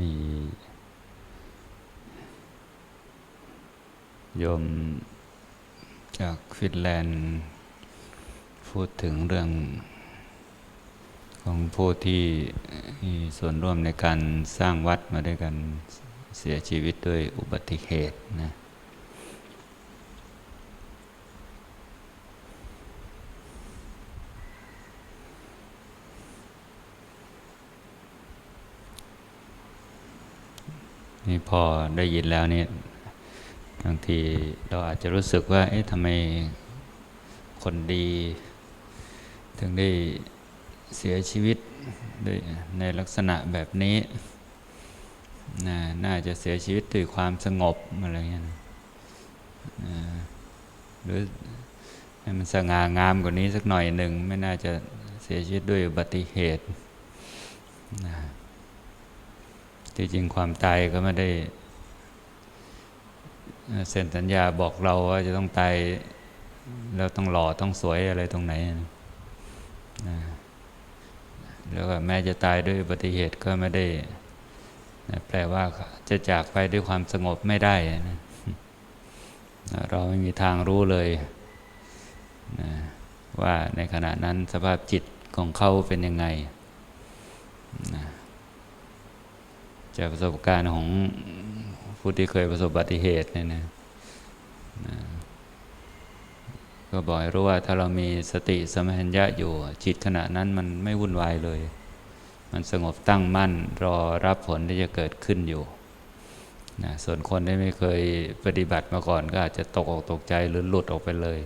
มีโยมจากฟินแลนด์ พูดถึงเรื่องของผู้ที่มีส่วนร่วมในการสร้างวัดมาด้วยกันเสียชีวิตด้วยอุบัติเหตุนะ นี่พอได้ยินแล้วเนี่ยบางทีเราอาจจะรู้สึกว่า เอ๊ะทำไมคนดี ถึงได้เสียชีวิตด้วยในลักษณะแบบนี้นะน่าจะเสียชีวิตด้วยความสงบอะไรเงี้ยหรือให้มันสง่างามกว่านี้สักหน่อยหนึ่ง ไม่น่าจะเสียชีวิตด้วยอุบัติเหตุนะ ที่จริงความตายก็ไม่ได้เซ็นสัญญาบอกเราว่าจะต้องตายแล้วต้องหล่อต้องสวยอะไรตรงไหนนะแล้วก็แม้จะตายด้วยอุบัติเหตุก็ไม่ได้นะแปลว่าจะจากไปด้วยความสงบไม่ได้นะเราไม่มีทางรู้เลยนะว่าในขณะนั้นสภาพจิตของเขาเป็นยังไงนะ จากประสบการณ์ของผู้ที่เคยประสบอุบัติเหตุเนี่ยนะก็บอกให้รู้ว่าถ้าเรามีสติสมัญญะอยู่จิตขณะนั้นมันไม่วุ่นวายเลย มันสงบตั้งมั่นรอรับผลที่จะเกิดขึ้นอยู่นะส่วนคนที่ไม่เคยปฏิบัติมาก่อนก็อาจจะตกออกตกใจหรือหลุดออกไปเลย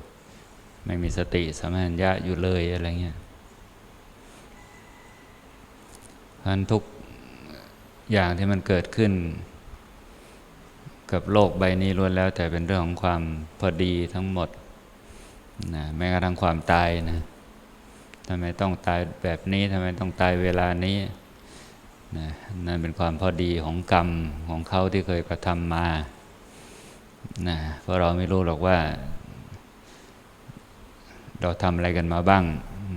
ไม่มีสติสมัญญะอยู่เลยอะไรเงี้ยเพรานทุก อย่างที่มันเกิดขึ้น กับโลกใบนี้ล้วนแล้ว แต่เป็นเรื่องของความพอดีทั้งหมดนะแม้กระทั่งความตายนะทำไมต้องตายแบบนี้ทำไมต้องตายเวลานี้นะนั่นเป็นความพอดีของกรรมของเขาที่เคยกระทำมานะเพราะเราไม่รู้หรอกว่า เราทำอะไรกันมาบ้าง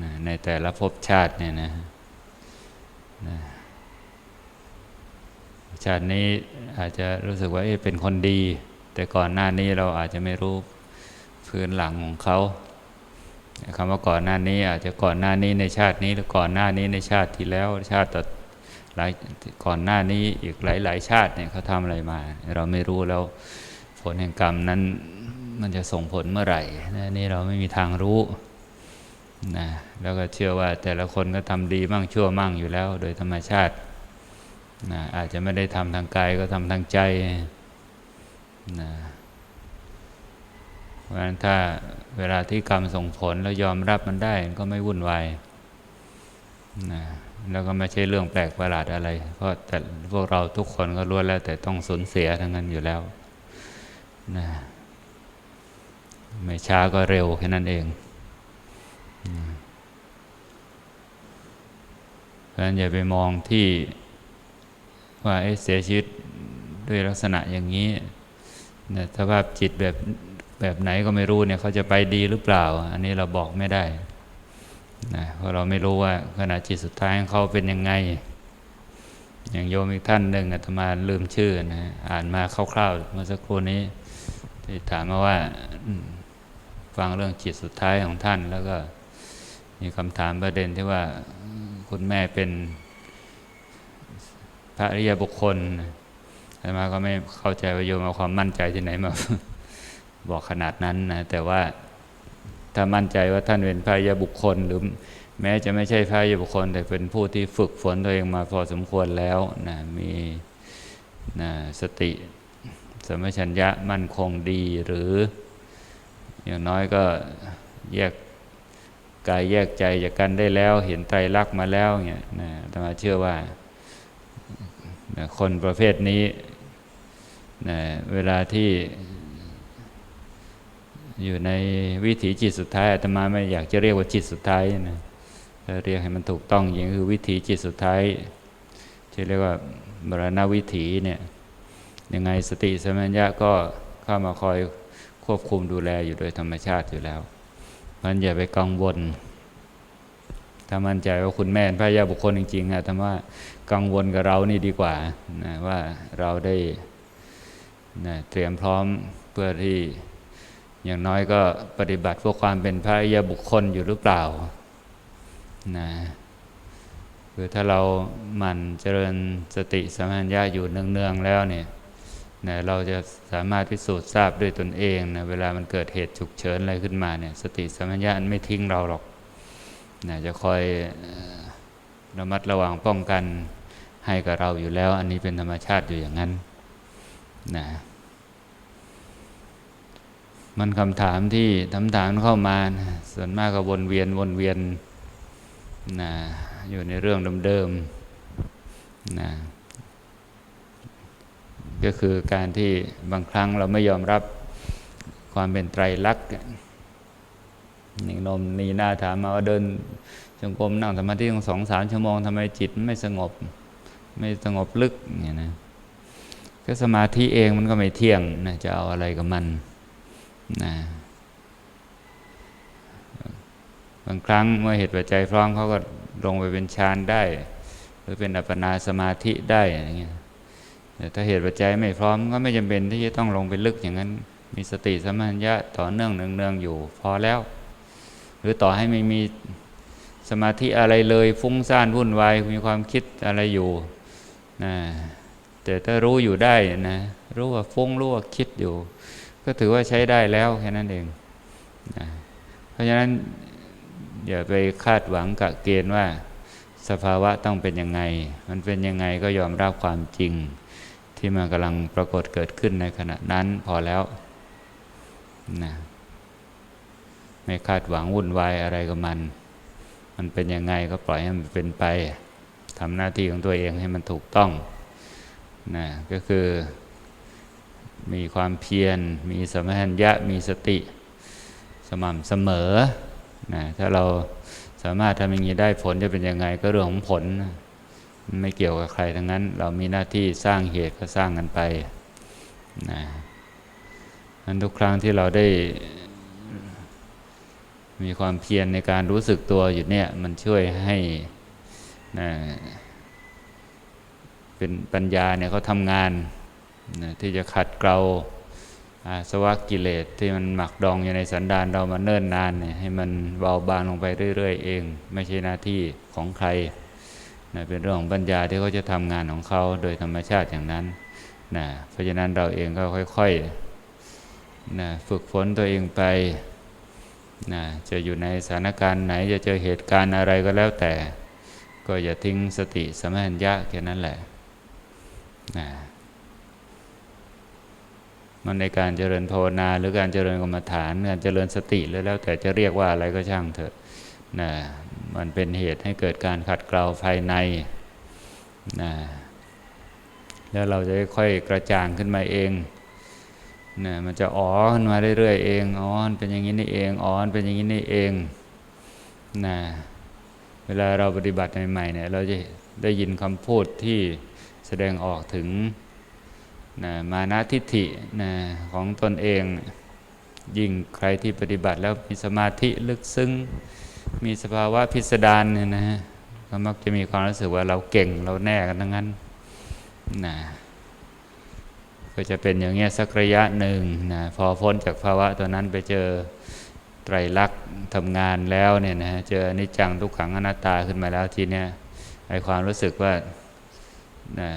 นะในแต่ละภพชาติเนี่ยนะนะ ชาตินี้อาจจะรู้สึกว่าเอ๊ะเป็นคนดี แต่ก่อนหน้านี้เราอาจจะไม่รู้พื้นหลังของเขาคำว่าก่อนหน้านี้อาจจะก่อนหน้านี้ในชาตินี้หรือก่อนหน้านี้ในชาติที่แล้วชาติต่อหลายก่อนหน้านี้อีกหลาย ๆ ชาติเนี่ยเขาทำอะไรมา เราไม่รู้แล้วผลแห่งกรรมนั้นมันจะส่งผลเมื่อไหร่นะนี่เราไม่มีทางรู้นะแล้วก็เชื่อว่าแต่ละคนก็ทำดีมั่งชั่วมั่งอยู่แล้ว โดยธรรมชาติ นะอาจจะไม่ได้ทำทางกายก็ทำทางใจนะเพราะฉะนั้นถ้าเวลาที่กรรมส่งผลแล้วยอมรับมันได้มันก็ไม่วุ่นวายนะแล้วก็ไม่ใช่เรื่องแปลกประหลาดอะไร เพราะแต่พวกเราทุกคนก็รู้แล้วแต่ต้องสูญเสียทั้งนั้นอยู่แล้วนะไม่ช้าก็เร็วแค่นั้นเองนะเพราะฉะนั้นอย่าไปมองที่ ว่าเสียชีวิตด้วยลักษณะอย่างนี้นะสภาพจิตแบบแบบไหนก็ไม่รู้เนี่ยเขาจะไปดีหรือเปล่า อันนี้เราบอกไม่ได้นะเพราะเราไม่รู้ว่าขณะจิตสุดท้ายของเขาเป็นยังไง อย่างโยมอีกท่านหนึ่งอาตมาลืมชื่อนะอ่านมาคร่าวๆเมื่อสักครู่นี้ที่ถามมาว่าฟังเรื่องจิตสุดท้ายของท่านแล้วก็มีคำถามประเด็นที่ว่าคุณแม่เป็น พระอริยบุคคลอาตมาก็ไม่เข้าใจว่าโยมเอาความมั่นใจที่ไหนมาบอกขนาดนั้นนะแต่ว่าถ้ามั่นใจว่าท่านเป็นพระยาบุคคล หรือแม้จะไม่ใช่พระยาบุคคล แต่เป็นผู้ที่ฝึกฝนตัวเองมาพอสมควรแล้วนะมีนะสติสมัชัญญะมั่นคงดีหรือ อย่างน้อยก็แยกกายแยกใจจากกันได้แล้ว เห็นไตรลักษณ์มาแล้วเนี่ยนะธรรมาเชื่อว่า คนประเภทนี้นะเวลาที่อยู่ในวิถีจิตสุดท้ายอาตมาไม่อยากจะเรียกว่าจิตสุดท้ายนะเรียกให้มันถูกต้องอย่างคือวิถีจิตสุดท้ายที่เรียกว่าบรณวิถีเนี่ยยังไงสติสมัญญะก็เข้ามาคอยควบคุมดูแลอยู่โดยธรรมชาติอยู่แล้วมันอย่าไปกังวล ถ้ามั่นใจว่าคุณแม่พระยาบุคคลจริงๆอะธรรมว่ากังวลกับเรานี่ดีกว่านะว่าเราได้นะเตรียมพร้อมเพื่อที่อย่างน้อยก็ปฏิบัติเพื่อความเป็นพระอริยบุคคลอยู่หรือเปล่านะคือถ้าเราหมั่นเจริญสติสัมปชัญญะอยู่เนืองๆแล้วเนี่ยนะเราจะสามารถพิสูจน์ทราบด้วยตนเองนะเวลามันเกิดเหตุฉุกเฉินอะไรขึ้นมาเนี่ยสติสัมปชัญญะไม่ทิ้งเราหรอก นะจะคอยระมัดระวังป้องกันให้กับเราอยู่แล้ว อันนี้เป็นธรรมชาติอยู่อย่างนั้นนะมันคำถามที่คำถามเข้ามานะส่วนมากก็วนเวียนวนเวียนนะอยู่ในเรื่องเดิมๆนะก็คือการที่บางครั้งเราไม่ยอมรับความเป็นไตรลักษณ์ นี่นมนีหน้าถามมาว่าเดินจงกรมนั่งสมาธิตั้งสองสามชั่วโมงทำไมจิตไม่สงบ ไม่สงบลึกเนี่ยนะก็สมาธิเองมันก็ไม่เที่ยงนะจะเอาอะไรกับมันนะบางครั้งเมื่อเหตุปัจจัยพร้อมเขาก็ลงไปเป็นฌานได้ หรือเป็นอัปปนาสมาธิได้อะไรเงี้ยแต่ถ้าเหตุปัจจัยไม่พร้อมก็ไม่จำเป็นที่จะต้องลงไปลึกอย่างนั้น มีสติสัมปชัญญะต่อเนื่องเนืองๆอยู่พอแล้ว หรือต่อให้ไม่มีสมาธิอะไรเลยฟุ้งซ่านวุ่นวายมีความคิดอะไรอยู่นะแต่ถ้ารู้อยู่ได้นะรู้ว่าฟุ้งรู้ว่าคิดอยู่ ก็ถือว่าใช้ได้แล้วแค่นั้นเองนะเพราะฉะนั้นอย่าไปคาดหวังกะเกณฑ์ว่า สภาวะต้องเป็นยังไง มันเป็นยังไงก็ยอมรับความจริง ที่มันกำลังปรากฏเกิดขึ้นในขณะนั้นพอแล้วนะ ไม่คาดหวังวุ่นวายอะไรกับมัน มันเป็นยังไงก็ปล่อยให้มันเป็นไปทำหน้าที่ของตัวเองให้มันถูกต้องนะก็คือ มีความเพียร มีสมัญญะมีสติ สม่ำเสมอนะถ้าเราสามารถทำอย่างนี้ได้ผลจะเป็นยังไงก็เรื่องของผล ไม่เกี่ยวกับใครทั้งนั้น เรามีหน้าที่สร้างเหตุก็สร้างกันไปนะนั้นทุกครั้งที่เราได้ มีความเพียรในการรู้สึกตัวอยู่เนี่ย มันช่วยให้นะเป็นปัญญาเนี่ยเขาทำงานนะที่จะขัดเกลาอาสวะกิเลสที่มันหมักดองอยู่ในสันดานเรามาเนิ่นนานเนี่ยให้มันเบาบางลงไปเรื่อย ๆ เอง ไม่ใช่หน้าที่ของใครนะเป็นเรื่องของปัญญาที่เขาจะทำงานของเขาโดยธรรมชาติอย่างนั้นนะเพราะฉะนั้นเราเองก็ค่อยๆนะฝึกฝนตัวเองไป นะจะอยู่ในสถานการณ์ไหนจะเจอเหตุการณ์อะไรก็แล้วแต่ ก็อย่าทิ้งสติสมัญญะแค่นั้นแหละนะมันในการเจริญภาวนา หรือการเจริญกรรมฐานการเจริญสติแล้วแล้ว แต่จะเรียกว่าอะไรก็ช่างเถอะนะมันเป็นเหตุให้เกิดการขัดเกลาภายในนะแล้วเราจะค่อยกระจ่างขึ้นมาเอง นะมันจะอ๋อขึ้นมาเรื่อยๆเองอ๋อนเป็นอย่างนี้นี่เองอ๋อนเป็นอย่างนี้นี่เองนะเวลาเราปฏิบัติใหม่ๆเนี่ยเราจะได้ยินคำพูดที่แสดงออกถึงนะมานะทิฏฐินะของตนเอง ยิ่งใครที่ปฏิบัติแล้วมีสมาธิลึกซึ้งมีสภาวะพิสดารเนี่ยนะฮะก็มักจะมีความรู้สึกว่าเราเก่งเราแน่กันทั้งนั้นนะ ก็จะเป็นอย่างเงี้ยสักระยะหนึ่งนะพอพ้นจากภาวะตัวนั้นไปเจอไตรลักษณ์ทำงานแล้วเนี่ยนะเจออนิจจังทุกขังอนัตตาขึ้นมาแล้วทีเนี้ยไอความรู้สึกว่านะ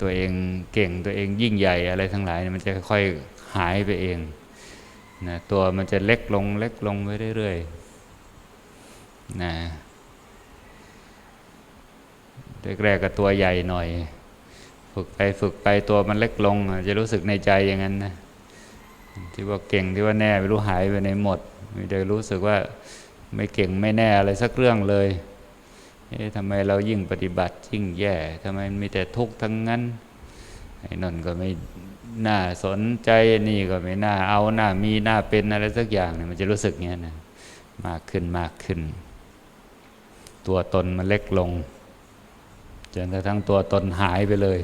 ตัวเองเก่งตัวเองยิ่งใหญ่อะไรทั้งหลายมันจะค่อยๆหายไปเองนะตัวมันจะเล็กลงเล็กลงไปเรื่อยๆนะแรกๆก็ตัวใหญ่หน่อย ฝึกไปฝึกไปตัวมันเล็กลงจะรู้สึกในใจอย่างนั้นนะที่ว่าเก่งที่ว่าแน่ไม่รู้หายไปในหมดไมีแต่รู้สึกว่าไม่เก่งไม่แน่อะไรสักเรื่องเลยเอ๊ะทำไมเรายิ่งปฏิบัติยิ่งแย่ทำไมมีแต่ทุกข์ทั้งนั้นไอ้นนก็ไม่น่าสนใจนี่ก็ไม่น่าเอาหน้ามีหน้าเป็นอะไรสักอย่างเนี่ยมันจะรู้สึกเงี้ยนะมากขึ้นมากขึ้น ตัวตนมันเล็กลงจนกระทั่งตัวตนหายไปเลย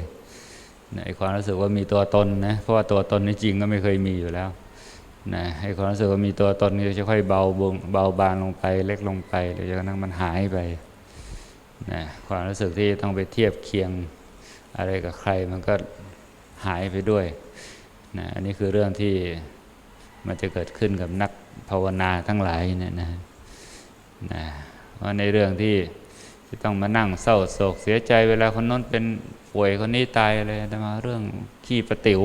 ไอ้ความรู้สึกว่ามีตัวตนนะเพราะว่าตัวตนนี่จริงก็ไม่เคยมีอยู่แล้วนะไอ้ความรู้สึกว่ามีตัวตนนี่จะค่อยเบาบงเบาบางลงไป เล็กลงไปจนกระทั่งมันหายไปนะความรู้สึกที่ต้องไปเทียบเคียงอะไรกับใครมันก็หายไปด้วยนะอันนี้คือเรื่องที่มันจะเกิดขึ้นกับนักภาวนาทั้งหลายเนี่ยนะนะเพราในเรื่องที่ที่ต้องมานั่งเศร้าโศกเสียใจเวลาคนน้นเป็น ป่วยคนนี้ตายอะไรแต่มาเรื่องขี้ประติ๋ว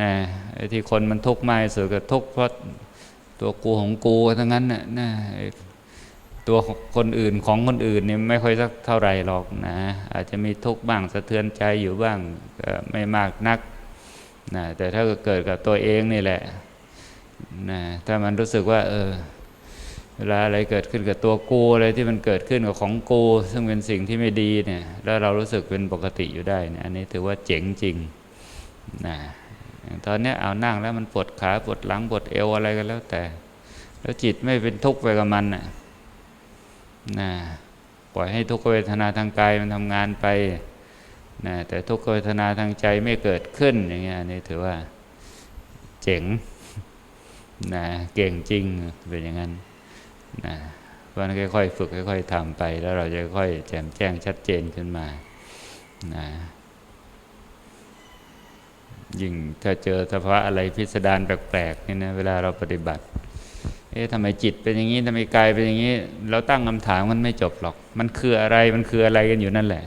นะไอ้ที่คนมันทุกข์มากสุดก็ทุกข์เพราะตัวกูของกูทั้งนั้นน่ะนะตัวคนอื่นของคนอื่นเนี่ยไม่ค่อยสักเท่าไหร่หรอกนะ อาจจะมีทุกข์บ้างสะเทือนใจอยู่บ้างก็ไม่มากนักนะแต่ถ้าเกิดกับตัวเองนี่แหละนะถ้ามันรู้สึกว่า เออ เวลาอะไรเกิดขึ้นกับตัวกูอะไรที่มันเกิดขึ้นกับของกู ซึ่งเป็นสิ่งที่ไม่ดีเนี่ย แล้วเรารู้สึกเป็นปกติอยู่ได้เนี่ยอันนี้ถือว่าเจ๋งจริงนะตอนนี้เอานั่งแล้วมันปวดขาปวดหลังปวดเอวอะไรก็แล้วแต่ แล้วจิตไม่เป็นทุกข์ไปกับมันนะนะปล่อยให้ทุกขเวทนาทางกายมันทำงานไปนะแต่ทุกขเวทนาทางใจไม่เกิดขึ้นอย่างเงี้ยอันนี้ถือว่าเจ๋งนะเก่งจริงเป็นอย่างนั้น นะเพราะนั้นค่อยๆฝึกค่อยๆทำไป แล้วเราจะค่อยแจ่มแจ้งชัดเจนขึ้นมานะยิ่งถ้าเจอสภาวะอะไรพิสดารแปลกๆนี่นะเวลาเราปฏิบัติ เอ๊ะทำไมจิตเป็นอย่างนี้ทำไมกายเป็นอย่างนี้ เราตั้งคำถามมันไม่จบหรอก มันคืออะไรมันคืออะไรกันอยู่นั่นแหละ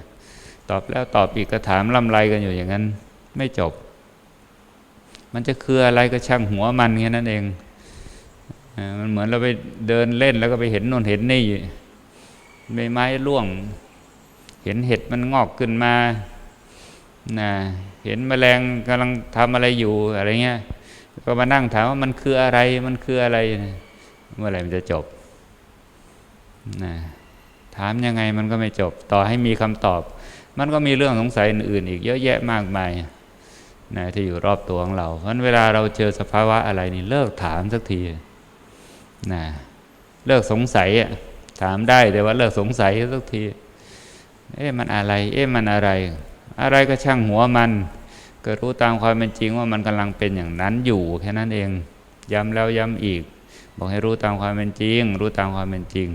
ตอบแล้วตอบอีกก็ถามล่ำไรกันอยู่อย่างนั้น ไม่จบ มันจะคืออะไรก็ช่างหัวมันแค่นั้นเอง มันเหมือนเราไปเดินเล่นแล้วก็ไปเห็นนนเห็นนี่ใบไม้ร่วง เห็นเห็ดมันงอกขึ้นมานะเห็นแมลงกำลังทำอะไรอยู่อะไรเงี้ยก็มานั่งถามว่ามันคืออะไรมันคืออะไร เมื่อไหร่มันจะจบนะถามยังไงมันก็ไม่จบ ต่อให้มีคำตอบ มันก็มีเรื่องสงสัยอื่นอีก เยอะแยะมากมายนะที่อยู่รอบตัวของเราเพราะฉะนั้นเวลาเราเจอสภาวะอะไรนี่เลิกถามสักที นะเลิกสงสัยอะถามได้แต่ว่าเลิกสงสัยสักที เอ๊ะมันอะไร เอ๊ะมันอะไร อะไรก็ช่างหัวมัน ก็รู้ตามความเป็นจริงว่ามันกำลังเป็นอย่างนั้นอยู่แค่นั้นเอง ย้ำแล้วย้ำอีก บอกให้รู้ตามความเป็นจริง รู้ตามความเป็นจริง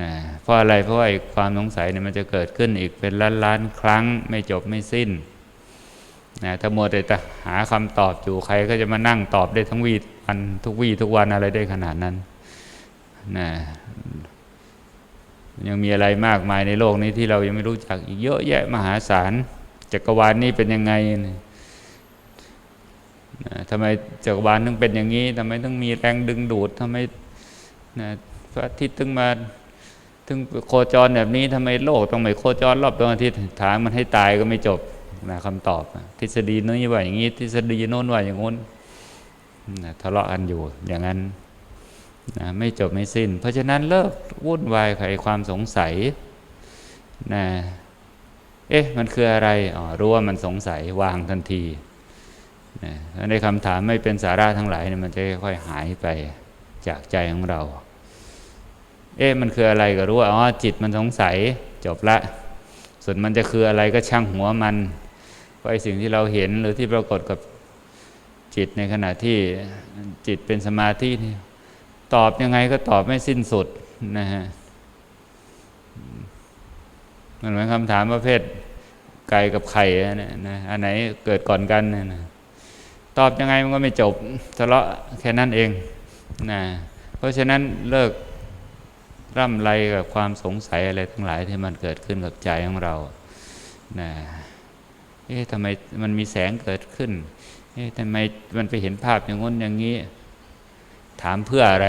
นะเพราะอะไรเพราะไอ้ความสงสัยเนี่ยมันจะเกิดขึ้นอีกเป็นล้านล้านครั้งไม่จบไม่สิ้นนะถ้ามัวแต่หาคำตอบอยู่ใครก็จะมานั่งตอบได้ทั้งวี วันทุกวี่ทุกวันอะไรได้ขนาดนั้นนะยังมีอะไรมากมายในโลกนี้ที่เรายังไม่รู้จักอีกเยอะแยะมหาศาลจักรวาลนี้เป็นยังไงนะทำไมจักรวาลถึงเป็นอย่างนี้ทำไมต้องมีแรงดึงดูดทำไมนะพระอาทิตย์ถึงมาถึงโคจรแบบนี้ทำไมโลกต้องไม่โคจรรอบดวงอาทิตย์ถามมันให้ตายก็ไม่จบนะคำตอบ ทฤษฎีนี้ว่าอย่างนี้ ทฤษฎีโน้นว่าอย่างงู้นนะ ทะเลาะกันอยู่อย่างนั้นนะไม่จบไม่สิ้น เพราะฉะนั้นเลิกวุ่นวายไอ้ความสงสัยนะเอ๊ะ มันคืออะไรอ๋อรู้ว่ามันสงสัยวางทันทีนะในคำถามไม่เป็นสาระทั้งหลายเนี่ยมันจะค่อยๆหายไปจากใจของเรา เอ๊ะ มันคืออะไรก็รู้ว่าอ๋อจิตมันสงสัยจบละ ส่วนมันจะคืออะไรก็ช่างหัวมันเพราะไอสิ่งที่เราเห็นหรือที่ปรากฏกับ จิตในขณะที่จิตเป็นสมาธิตอบยังไงก็ตอบไม่สิ้นสุดนะฮะมันเหมือนคำถามประเภทไก่กับไข่นะนะอันไหนเกิดก่อนกันนะนะตอบยังไงมันก็ไม่จบทะเลาะแค่นั้นเองนะเพราะฉะนั้นเลิกร่ำไรกับความสงสัยอะไรทั้งหลายที่มันเกิดขึ้นกับใจของเรานะเอ๊ะทำไมมันมีแสงเกิดขึ้น เอ๊ะทำไมมันไปเห็นภาพอย่างง้นอย่างนี้ ถามเพื่ออะไร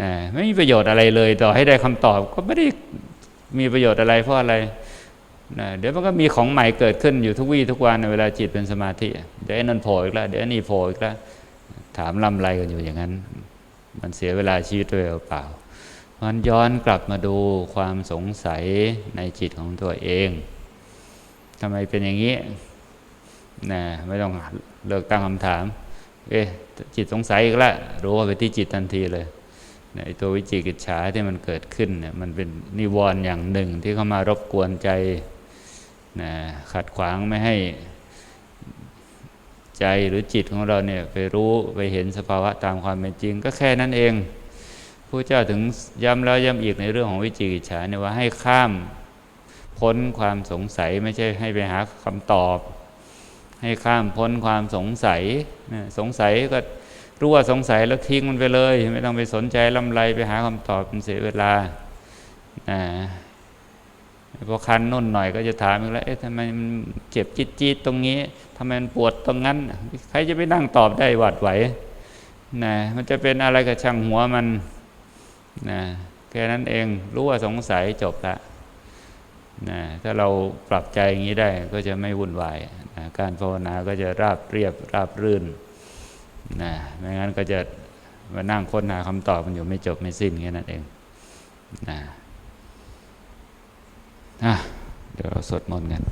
นะไม่มีประโยชน์อะไรเลย ต่อให้ได้คำตอบก็ไม่ได้มีประโยชน์อะไรเพราะอะไรนะเดี๋ยวมันก็มีของใหม่เกิดขึ้นอยู่ทุกวี่ทุกวันในเวลาจิตเป็นสมาธิ เดี๋ยวไอ้นั่นโผล่อีกแล้วเดี๋ยวนี่โผล่อีกแล้วถามลำไรกันอยู่อย่างนั้น มันเสียเวลาชีวิตด้วยเปล่ามันย้อนกลับมาดูความสงสัยในจิตของตัวเองทำไมเป็นอย่างนี้ นะไม่ต้องเลิกตั้งคำถาม เอ๊ะจิตสงสัยอีกแล้วรู้ว่าไปที่จิตทันทีเลยในตัววิจิกิจฉาที่มันเกิดขึ้นเนี่ยมันเป็นนิวรณ์อย่างหนึ่งที่เข้ามารบกวนใจนะขัดขวางไม่ให้ใจหรือจิตของเราเนี่ยไปรู้ไปเห็นสภาวะตามความเป็นจริง ก็แค่นั้นเองพระเจ้าถึงย้ำแล้วย้ำอีกในเรื่องของวิจิกิจฉาเนี่ยว่าให้ข้ามพ้นความสงสัยไม่ใช่ให้ไปหาคำตอบ ให้ข้ามพ้นความสงสัยนะสงสัยก็รู้ว่าสงสัยแล้วทิ้งมันไปเลย ไม่ต้องไปสนใจลำไรไปหาคำตอบมันเสียเวลานะพอคันนุ่นหน่อยก็จะถามอีกแล้วเอ๊ะทำไมมันเจ็บจี๊ดจี๊ดๆตรงนี้ทำไมมันปวดตรงนั้น ใครจะไปนั่งตอบได้หวัดไหวนะมันจะเป็นอะไรกับช่างหัวมันนะแค่นั้นเองรู้ว่าสงสัยจบละ นะถ้าเราปรับใจอย่างนี้ได้ก็จะไม่วุ่นวายนะการภาวนาก็จะราบเรียบราบรื่นนะไม่งั้นก็จะมานั่งค้นหาคำตอบมันอยู่ไม่จบไม่สิ้นแค่นั้นเองนะอะเดี๋ยวเราสวดมนต์กัน